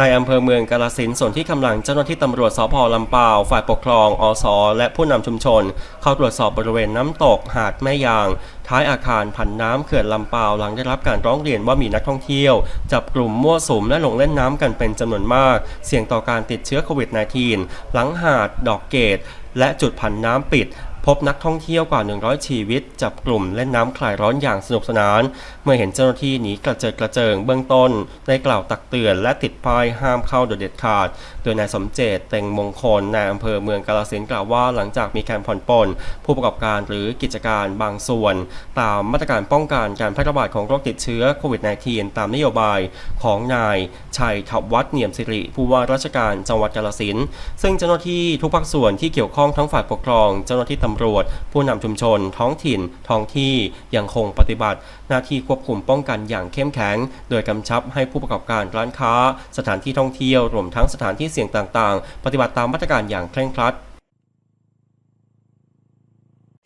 ในอำเภอเมืองกาลสินส่วนที่กำลังเจ้าหน้าที่ตำรวจสพลำปาว ฝ่ายปกครอง อสและผู้นำชุมชน เข้าตรวจสอบบริเวณน้ำตกหาดแม่ยาง ท้ายอาคารผันน้ำเขื่อนลำปาวหลังได้รับการร้องเรียนว่ามีนักท่องเที่ยว จับกลุ่มมั่วสุมและลงเล่นน้ำกันเป็นจำนวนมาก เสี่ยงต่อการติดเชื้อโควิด -19 หลังหาดดอกเกตและจุดผันน้ำปิด พบนักท่องเที่ยวกว่า 100 ชีวิต จับกลุ่มเล่นน้ำคลายร้อนอย่างสนุกสนาน เมื่อเห็นเจ้าหน้าที่หนีกระเจิดกระเจิงเบื้องต้น ได้กล่าวตักเตือนและติดป้ายห้ามเข้าโดยเด็ดขาด โดยนายสมเจตเต็งมงคลนายอำเภอเมืองกาฬสินกล่าวว่าหลังจากมีการผ่อนปลนผู้ประกอบการหรือกิจการบางส่วน ตามมาตรการป้องกันการแพร่ระบาดของโรคติดเชื้อโควิด -19 ตามนโยบายของนายชัยทวัฒน์เนียมสิริ ผู้ว่าราชการจังหวัดกาฬสินซึ่งเจ้าหน้าที่ทุกภาคส่วนที่เกี่ยวข้องทั้งฝ่ายปกครองเจ้าหน้าที่ตำรวจ ผู้นำชุมชน ท้องถิ่น ท้องที่ยังคงปฏิบัติ หน้าที่ควบคุมป้องกันอย่างเข้มแข็ง โดยกำชับให้ผู้ประกอบการร้านค้า สถานที่ท่องเที่ยวรวมทั้งสถานที่เสี่ยงต่างๆ ปฏิบัติตามมาตรการอย่างเคร่งครัด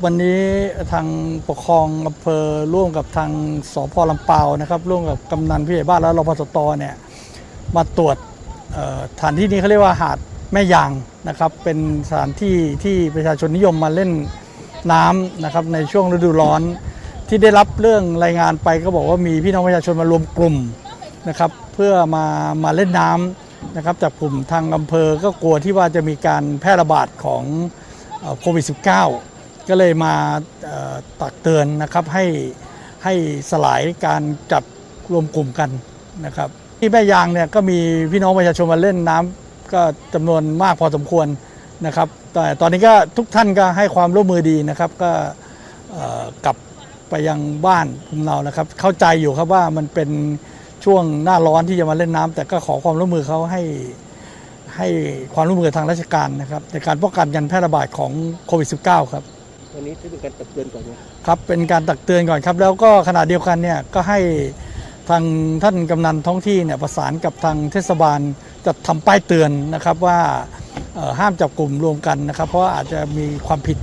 วันนี้ทางปกครองอำเภอร่วมกับทางสพลำปาวนะครับร่วมกับกำนันผู้ใหญ่บ้านและรพสตเนี่ยมาตรวจเอ่อสถานที่นี้เขาเรียกว่าหาด แม่ยางนะครับเป็นสถานที่ที่ประชาชนนิยมมาเล่นน้ำนะครับในช่วงฤดูร้อน ที่ได้รับเรื่องรายงานไปก็บอกว่ามีพี่น้องประชาชนมารวมกลุ่มนะครับเพื่อมามาเล่นน้ำนะครับจากกลุ่มทางอำเภอก็กลัวที่ว่าจะมีการแพร่ระบาดของโควิด -19 ก็เลยมาตักเตือนนะครับให้ให้สลายการจับรวมกลุ่มกันนะครับที่แม่ยางเนี่ยก็มีพี่น้องประชาชนมาเล่นน้ำ ก็จำนวนมากพอสมควรนะครับแต่ตอนนี้ก็ทุกท่านก็ให้ความร่วมมือดีนะครับก็เอ่อกลับไปยังบ้านภูมิเรานะครับ เข้าใจอยู่ครับว่ามันเป็นช่วงหน้าร้อนที่จะมาเล่นน้ำแต่ก็ขอความร่วมมือเขาให้ให้ความร่วมมือทางราชการนะครับในการป้องกันการแพร่ระบาดของโควิด -19 ครับวันนี้ถือเป็นการตักเตือนก่อนไหมครับเป็นการตักเตือนก่อนครับ แล้วก็ขณะเดียวกันเนี่ยก็ให้ ทางท่านกำนันท้องที่เนี่ยประสานกับทางเทศบาลจะทำป้ายเตือนนะครับว่าห้ามจับกลุ่มรวมกันนะครับ เพราะาอาจจะมีความผิด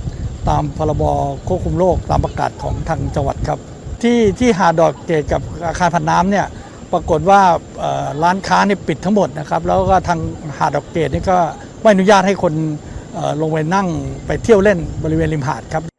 ตามพรบควบคุมโรคตามประกาศของทางจังหวัดครับที่ที่หาดดอกเกตกับอาคารผันน้ำเนี่ยปรากฏว่าร้านค้าเนี่ยปิดทั้งหมดนะครับ แล้วก็ทางหาดดอกเกตนี่ก็ไม่อนุญาตให้คนลงไปนั่งไปเที่ยวเล่นบริเวณริมหาดครับ